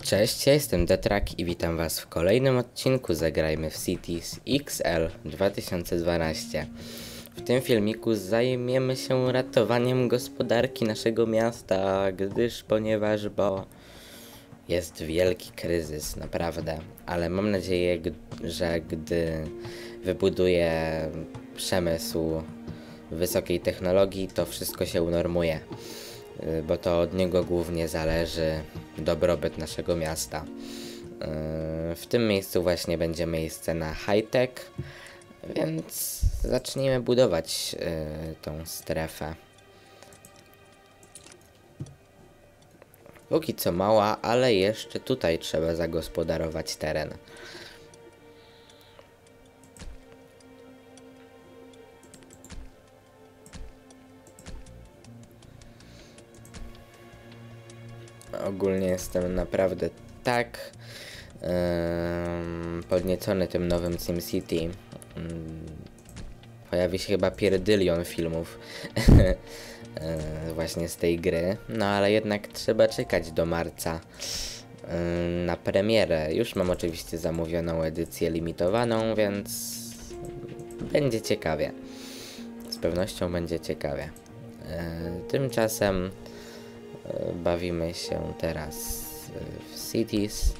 Cześć, ja jestem Detrak i witam Was w kolejnym odcinku Zagrajmy w Cities XL 2012. W tym filmiku zajmiemy się ratowaniem gospodarki naszego miasta, gdyż ponieważ, bo jest wielki kryzys, naprawdę. Ale mam nadzieję, że gdy wybuduję przemysł wysokiej technologii, to wszystko się unormuje y, bo to od niego głównie zależy dobrobyt naszego miasta. Y, W tym miejscu właśnie będzie miejsce na high-tech, więc zacznijmy budować y, tą strefę. Póki co mała, ale jeszcze tutaj trzeba zagospodarować teren. Ogólnie jestem naprawdę tak em, podniecony tym nowym SimCity. Mm, Pojawi się chyba pierdylion filmów e, właśnie z tej gry. No ale jednak trzeba czekać do marca em, na premierę. Już mam oczywiście zamówioną edycję limitowaną, więc będzie ciekawie. Z pewnością będzie ciekawie. E, Tymczasem e, bawimy się teraz e, w Cities.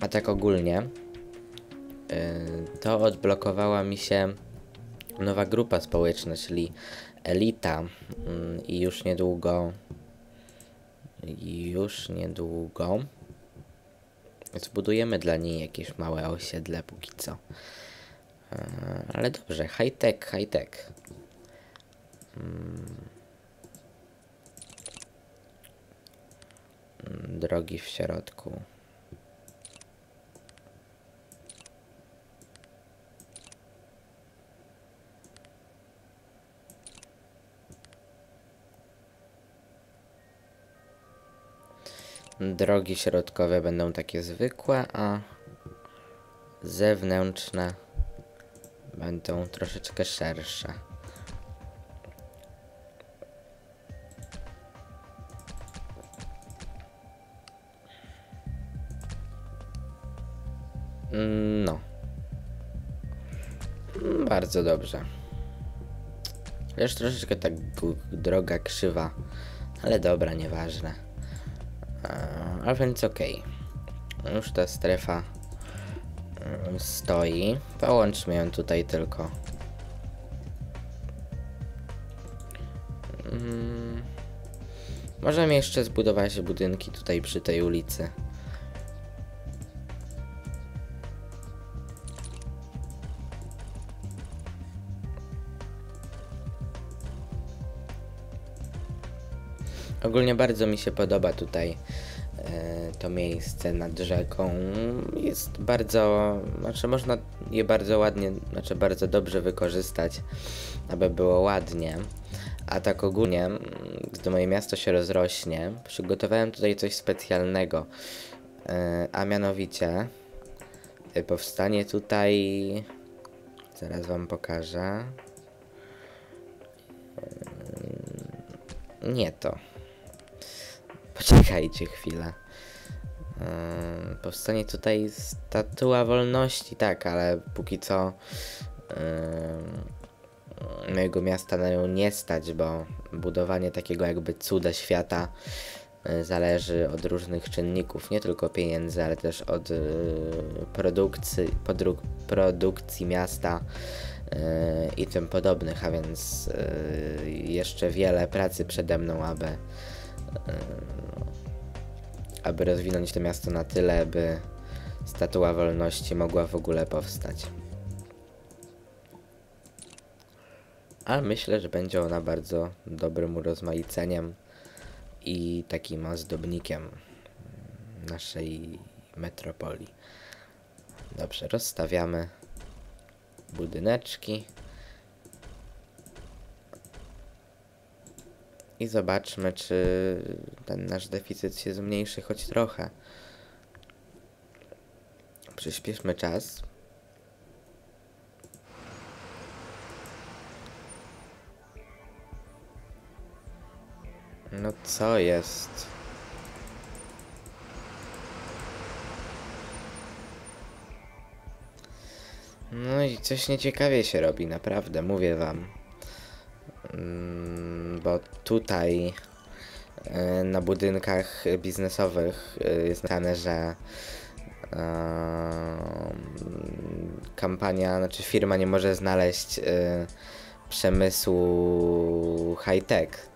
A tak ogólnie, e, to odblokowała mi się nowa grupa społeczna, czyli Elita. Mm, I już niedługo, już niedługo zbudujemy dla niej jakieś małe osiedle póki co. E, Ale dobrze, high tech, high drogi w środku. Drogi środkowe będą takie zwykłe, a zewnętrzne będą troszeczkę szersze. Bardzo dobrze. Już troszeczkę tak droga krzywa, ale dobra, nieważne. A więc okej. Już ta strefa mm, stoi. Połączmy ją tutaj tylko. Mm, Możemy jeszcze zbudować budynki tutaj przy tej ulicy. Ogólnie bardzo mi się podoba tutaj e, to miejsce nad rzeką. Jest bardzo, znaczy można je bardzo ładnie, znaczy bardzo dobrze wykorzystać, aby było ładnie. A tak ogólnie, gdy moje miasto się rozrośnie, przygotowałem tutaj coś specjalnego. E, a mianowicie e, powstanie tutaj, zaraz wam pokażę. Nie to. Poczekajcie chwilę. Ym, powstanie tutaj statua wolności, tak, ale póki co ym, mojego miasta na nią nie stać, bo budowanie takiego jakby cuda świata y, zależy od różnych czynników, nie tylko pieniędzy, ale też od y, produkcji, podru- produkcji miasta y, i tym podobnych, a więc y, jeszcze wiele pracy przede mną, aby aby rozwinąć to miasto na tyle, by statua wolności mogła w ogóle powstać. Ale myślę, że będzie ona bardzo dobrym urozmaiceniem i takim ozdobnikiem naszej metropolii. Dobrze, rozstawiamy budyneczki. i zobaczmy, czy ten nasz deficyt się zmniejszy choć trochę. Przyspieszmy czas. No co jest? No i coś nieciekawie się robi, naprawdę, mówię wam. Mm. Bo tutaj e, na budynkach biznesowych e, jest napisane, że em, kampania, znaczy firma nie może znaleźć e, przemysłu high-tech.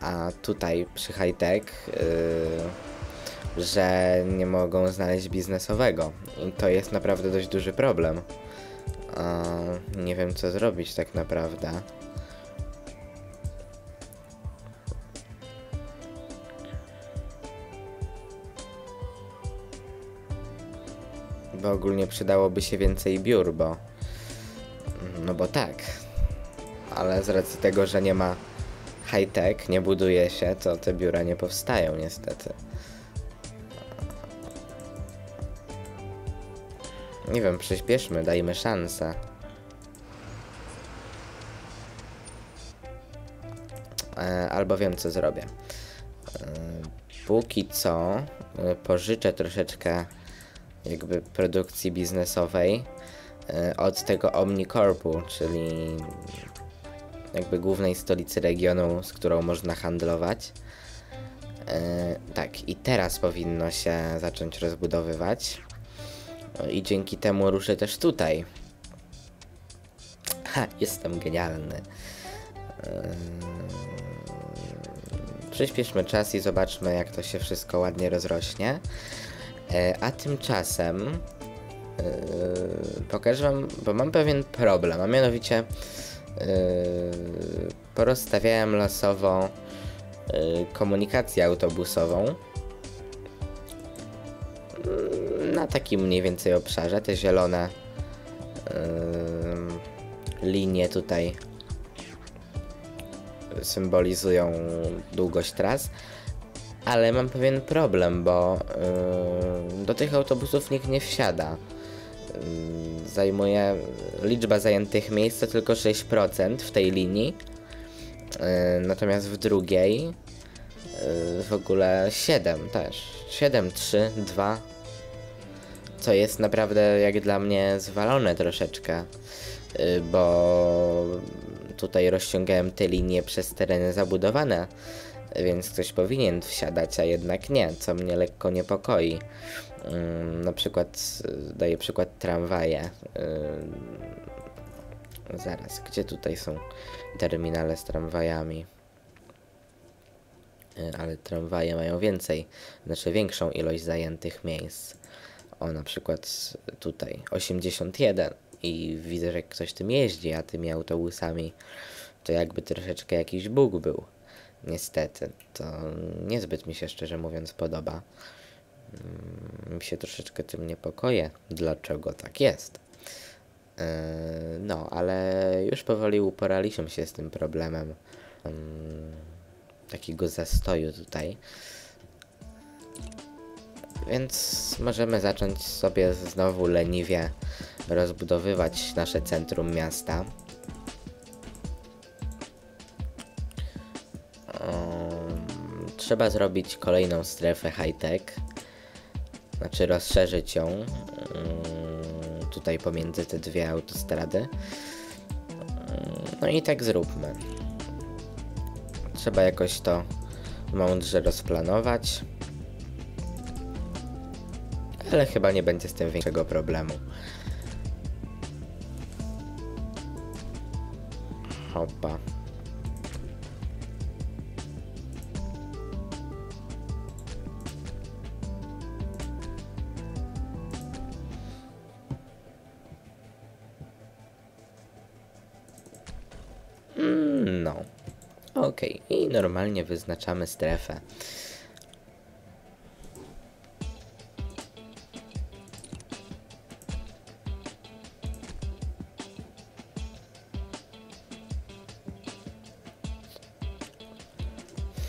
A tutaj przy high-tech że nie mogą znaleźć biznesowego. I to jest naprawdę dość duży problem. Nie wiem co zrobić tak naprawdę. Bo ogólnie przydałoby się więcej biur, bo. No bo tak. Ale z racji tego, że nie ma high-tech, nie buduje się, to te biura nie powstają niestety. Nie wiem, przyspieszmy, dajmy szansę. E, albo wiem, co zrobię. E, póki co e, pożyczę troszeczkę jakby produkcji biznesowej e, od tego Omnicorpu, czyli jakby głównej stolicy regionu, z którą można handlować. E, tak, i teraz powinno się zacząć rozbudowywać. No I dzięki temu ruszę też tutaj. Ha, jestem genialny. Yy, Przyspieszmy czas i zobaczmy, jak to się wszystko ładnie rozrośnie. E, A tymczasem yy, pokażę wam, bo mam pewien problem, a mianowicie yy, porozstawiałem losowo komunikację autobusową yy, na takim mniej więcej obszarze. Te zielone linie tutaj symbolizują długość tras. Ale mam pewien problem, bo yy, do tych autobusów nikt nie wsiada. Yy, zajmuje liczba zajętych miejsc to tylko 6% w tej linii. Yy, natomiast w drugiej yy, w ogóle 7 też. 7, 3, 2. Co jest naprawdę jak dla mnie zwalone troszeczkę. Yy, bo tutaj rozciągałem te linie przez tereny zabudowane więc ktoś powinien wsiadać, a jednak nie, co mnie lekko niepokoi. Ym, na przykład, y, daję przykład tramwaje. Ym, zaraz, gdzie tutaj są terminale z tramwajami? Y, ale tramwaje mają więcej, znaczy większą ilość zajętych miejsc. O, na przykład tutaj 81 i widzę, że ktoś tym jeździ, a tymi autobusami to jakby troszeczkę jakiś bóg był. Niestety, to niezbyt mi się szczerze mówiąc podoba. Mm, Mi się troszeczkę tym niepokoję, dlaczego tak jest. Yy, No, ale już powoli uporaliśmy się z tym problemem mm, takiego zastoju tutaj. Więc możemy zacząć sobie znowu leniwie rozbudowywać nasze centrum miasta. Trzeba zrobić kolejną strefę high-tech. Znaczy rozszerzyć ją um, tutaj pomiędzy te dwie autostrady. No i tak zróbmy. Trzeba jakoś to mądrze rozplanować. Ale chyba nie będzie z tym większego problemu. Hopa. Okej, i normalnie wyznaczamy strefę.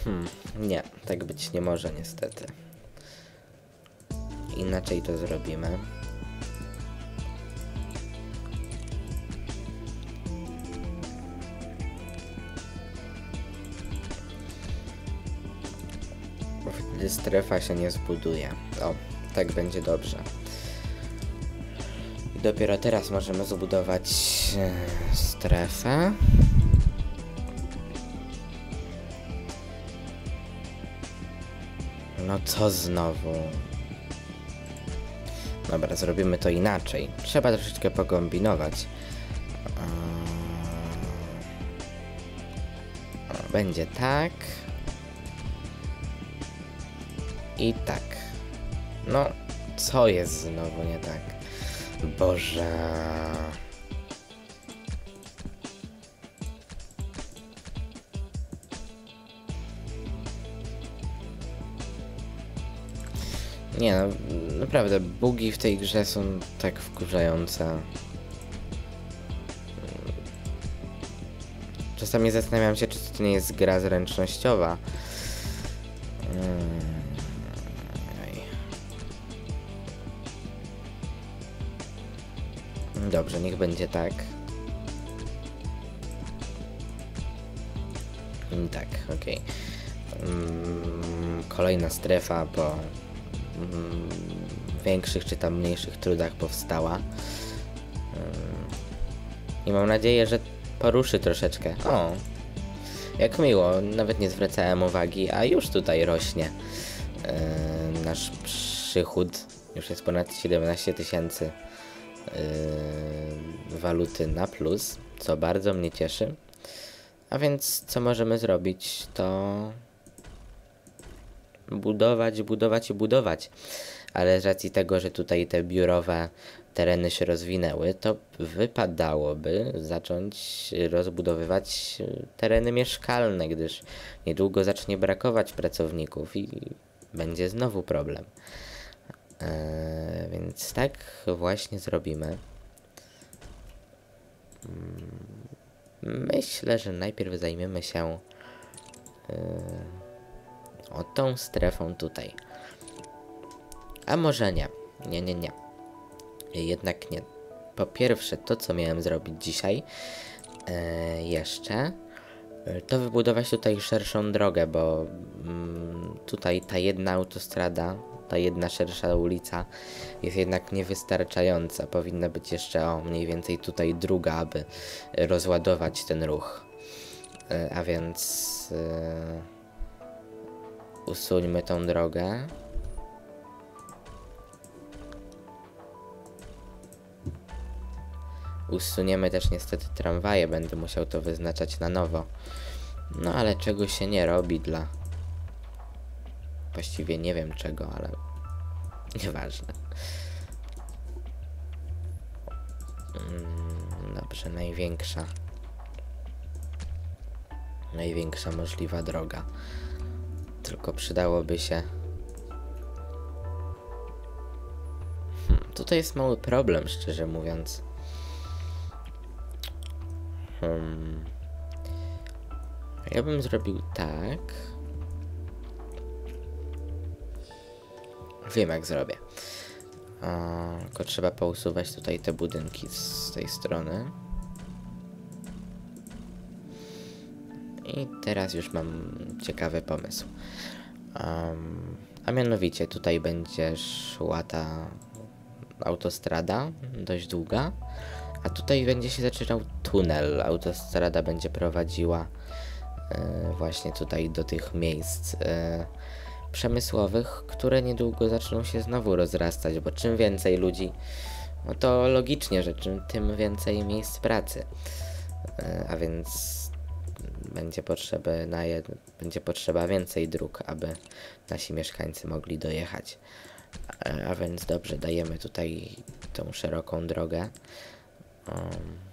Hmm, nie, tak być nie może niestety. Inaczej to zrobimy. Strefa się nie zbuduje. O, tak będzie dobrze. Dopiero teraz możemy zbudować e, strefę. No co znowu? Dobra, zrobimy to inaczej. Trzeba troszeczkę pokombinować. O, Będzie tak. I tak. No, co jest znowu nie tak? Boże. Nie no, naprawdę, bugi w tej grze są tak wkurzające. Czasami zastanawiam się, czy to nie jest gra zręcznościowa. Dobrze, niech będzie tak. Mm, Tak, okej. Mm, Kolejna strefa po mm, większych czy tam mniejszych trudach powstała. I mam nadzieję, że poruszy troszeczkę. O, jak miło, nawet nie zwracałem uwagi, a już tutaj rośnie yy, nasz przychód. Już jest ponad 17 tysięcy yy, waluty na plus, co bardzo mnie cieszy. A więc co możemy zrobić, to budować, budować i budować. Ale z racji tego, że tutaj te biurowe tereny się rozwinęły, to wypadałoby zacząć rozbudowywać tereny mieszkalne, gdyż niedługo zacznie brakować pracowników i będzie znowu problem. Eee, więc tak właśnie zrobimy. Mm, Myślę, że najpierw zajmiemy się yy, o tą strefą tutaj. A może nie. Nie, nie, nie. Jednak nie. Po pierwsze, to co miałem zrobić dzisiaj e, jeszcze, e, to wybudować tutaj szerszą drogę, bo mm, tutaj ta jedna autostrada, ta jedna szersza ulica jest jednak niewystarczająca. Powinna być jeszcze o mniej więcej tutaj druga, aby rozładować ten ruch. E, a więc e, usuńmy tą drogę. Usuniemy też niestety tramwaje, będę musiał to wyznaczać na nowo. No ale czego się nie robi dla... Właściwie nie wiem czego, ale... Nieważne. Mm, Dobrze, największa... Największa możliwa droga. Tylko przydałoby się... Hmm, tutaj jest mały problem, szczerze mówiąc. Hmm. Ja bym zrobił tak. Wiem jak zrobię. A, tylko trzeba pousuwać tutaj te budynki z tej strony. I teraz już mam ciekawy pomysł. Um, a mianowicie tutaj będzie szła ta autostrada, dość długa. A tutaj będzie się zaczynał tunel. Autostrada będzie prowadziła e, właśnie tutaj do tych miejsc e, przemysłowych, które niedługo zaczną się znowu rozrastać, bo czym więcej ludzi, no to logicznie, czym tym więcej miejsc pracy. E, a więc będzie potrzeby na jed... będzie potrzeba więcej dróg, aby nasi mieszkańcy mogli dojechać. E, A więc dobrze, dajemy tutaj tą szeroką drogę. Um.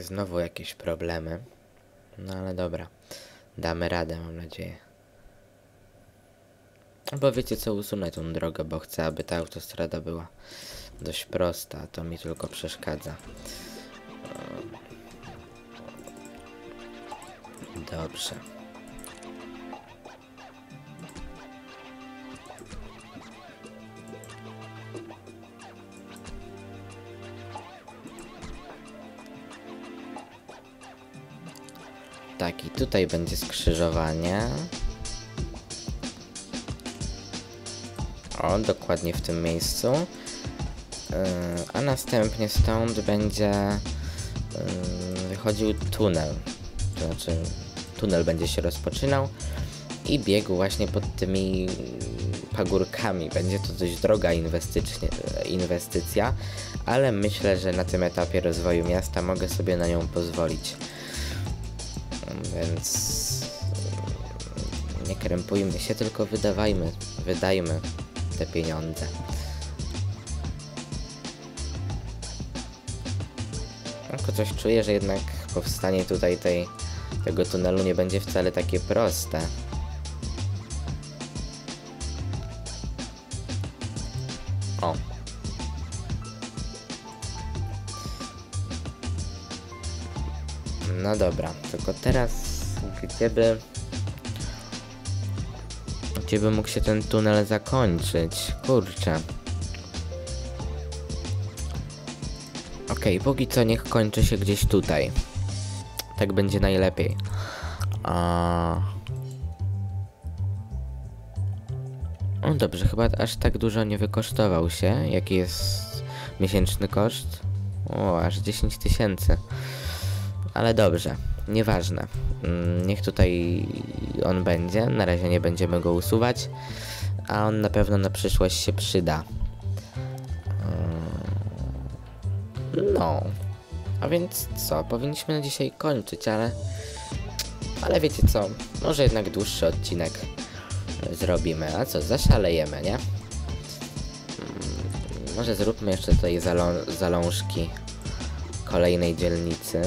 Znowu jakieś problemy. No ale dobra. Damy radę, mam nadzieję. Bo wiecie co, usunę tą drogę, bo chcę, aby ta autostrada była dość prosta, to mi tylko przeszkadza. Dobrze. Tutaj będzie skrzyżowanie. O, dokładnie w tym miejscu. Yy, a następnie stąd będzie yy, wychodził tunel. To znaczy, tunel będzie się rozpoczynał i biegł właśnie pod tymi pagórkami. Będzie to dość droga inwestycja, ale myślę, że na tym etapie rozwoju miasta mogę sobie na nią pozwolić. Więc nie krępujmy się, tylko wydawajmy, wydajmy te pieniądze. Tylko coś czuję, że jednak powstanie tutaj tej, tego tunelu nie będzie wcale takie proste. No dobra, tylko teraz gdzie by... Gdzie by mógł się ten tunel zakończyć? Kurczę. Okej, okay, póki co niech kończy się gdzieś tutaj. Tak będzie najlepiej. A... Dobrze, chyba aż tak dużo nie wykosztował się. Jaki jest miesięczny koszt? O, aż 10 tysięcy. Ale dobrze, nieważne. Mm, niech tutaj on będzie. Na razie nie będziemy go usuwać. A on na pewno na przyszłość się przyda. Mm, no. A więc co? Powinniśmy na dzisiaj kończyć, ale... Ale wiecie co? Może jednak dłuższy odcinek zrobimy. A co? Zaszalejemy, nie? Hmm, może zróbmy jeszcze tutaj zalą zalążki kolejnej dzielnicy.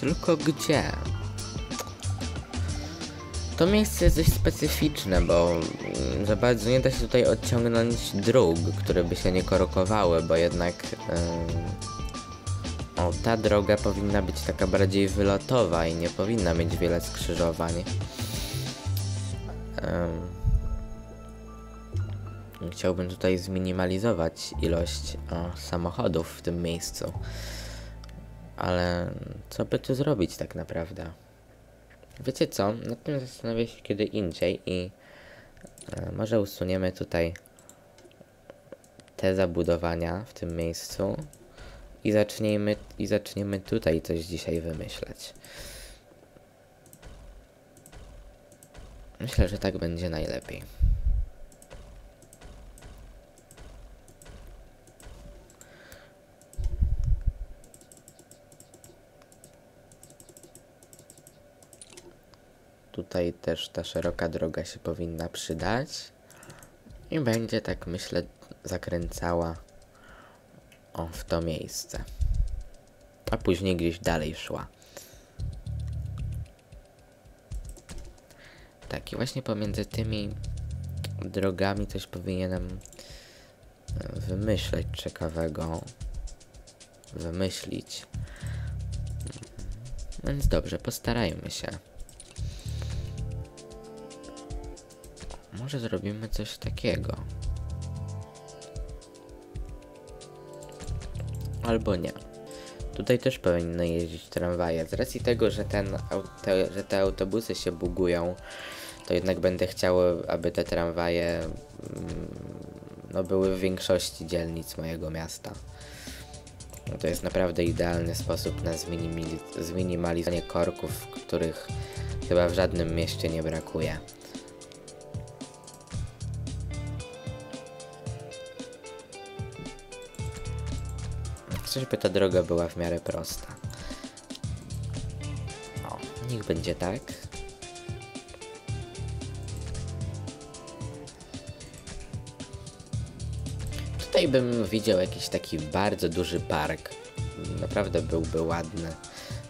Tylko gdzie? To miejsce jest dość specyficzne, bo mm, za bardzo nie da się tutaj odciągnąć dróg, które by się nie korokowały, bo jednak yy... o, ta droga powinna być taka bardziej wylotowa i nie powinna mieć wiele skrzyżowań. Yy... Chciałbym tutaj zminimalizować ilość o, samochodów w tym miejscu. Ale co by tu zrobić tak naprawdę? Wiecie co? Nad tym zastanowię się kiedy indziej i e, może usuniemy tutaj te zabudowania w tym miejscu i zaczniemy, i zaczniemy tutaj coś dzisiaj wymyślać. Myślę, że tak będzie najlepiej. Tutaj też ta szeroka droga się powinna przydać. I będzie tak myślę zakręcała o w to miejsce. A później gdzieś dalej szła. Tak i właśnie pomiędzy tymi drogami coś powinienem e, wymyśleć ciekawego. Wymyślić. Więc dobrze, postarajmy się. Może zrobimy coś takiego. Albo nie. Tutaj też powinny jeździć tramwaje. Z racji tego, że, ten, te, że te autobusy się bugują, to jednak będę chciał, aby te tramwaje mm, no, były w większości dzielnic mojego miasta. No, to jest naprawdę idealny sposób na zminimalizowanie korków, których chyba w żadnym mieście nie brakuje. Czyżby ta droga była w miarę prosta. O, niech będzie tak. Tutaj bym widział jakiś taki bardzo duży park. Naprawdę byłby ładny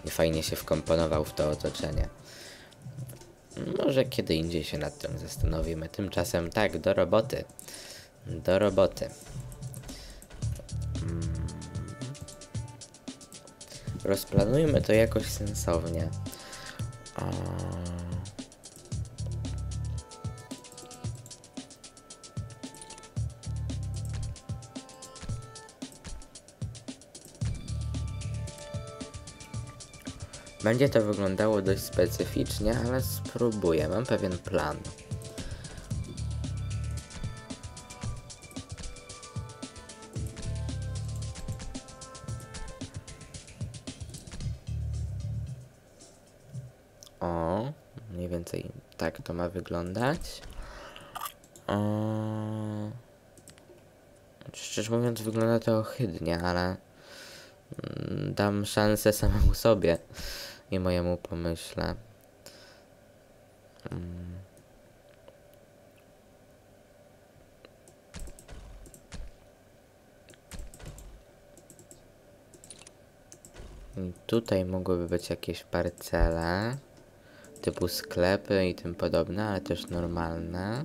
i fajnie się wkomponował w to otoczenie. Może kiedy indziej się nad tym zastanowimy. Tymczasem tak, do roboty. Do roboty. Rozplanujmy to jakoś sensownie. A... Będzie to wyglądało dość specyficznie, ale spróbuję, mam pewien plan. To ma wyglądać. O... Szczerze mówiąc, wygląda to ohydnie, ale mm, dam szansę samemu sobie i mojemu pomyśle. Mm. Tutaj mogłyby być jakieś parcele, typu sklepy i tym podobne, ale też normalne.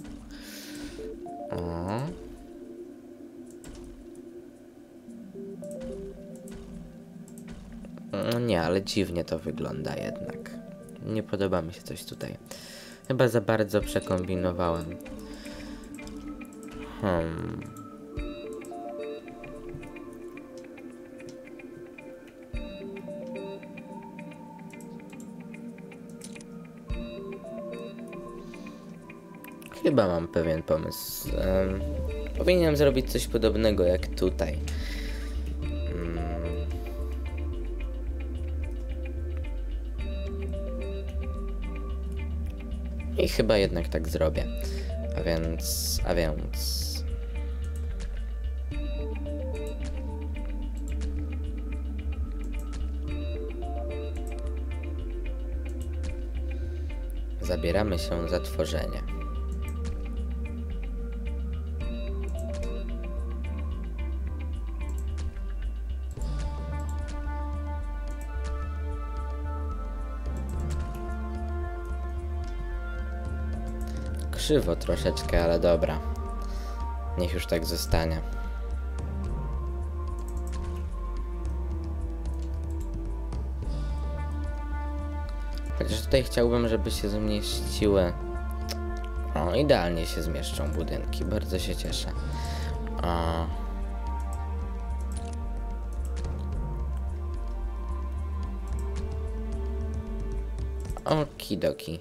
O. No nie, ale dziwnie to wygląda jednak. Nie podoba mi się coś tutaj. Chyba za bardzo przekombinowałem. Hmm. Chyba mam pewien pomysł. Em, powinienem zrobić coś podobnego jak tutaj. Mm. I chyba jednak tak zrobię. A więc, a więc. Zabieramy się za tworzenie. Krzywo troszeczkę, ale dobra. Niech już tak zostanie. Chociaż tutaj chciałbym, żeby się zmieściły. O, idealnie się zmieszczą budynki. Bardzo się cieszę. O. Okidoki.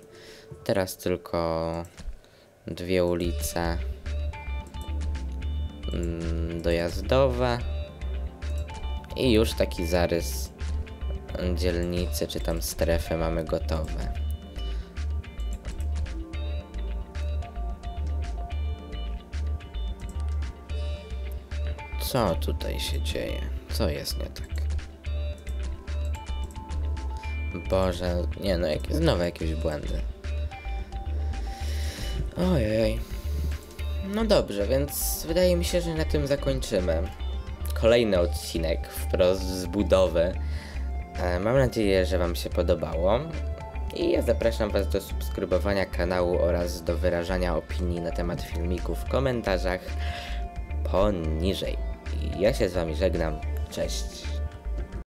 Teraz tylko dwie ulice mm, dojazdowe i już taki zarys dzielnicy czy tam strefy mamy gotowe. Co tutaj się dzieje? Co jest nie tak? Boże, nie no, jakie, znowu jakieś błędy. Ojej. No dobrze, więc wydaje mi się, że na tym zakończymy. Kolejny odcinek wprost z budowy. E, Mam nadzieję, że Wam się podobało. I ja zapraszam Was do subskrybowania kanału oraz do wyrażania opinii na temat filmików w komentarzach poniżej. Ja się z Wami żegnam. Cześć.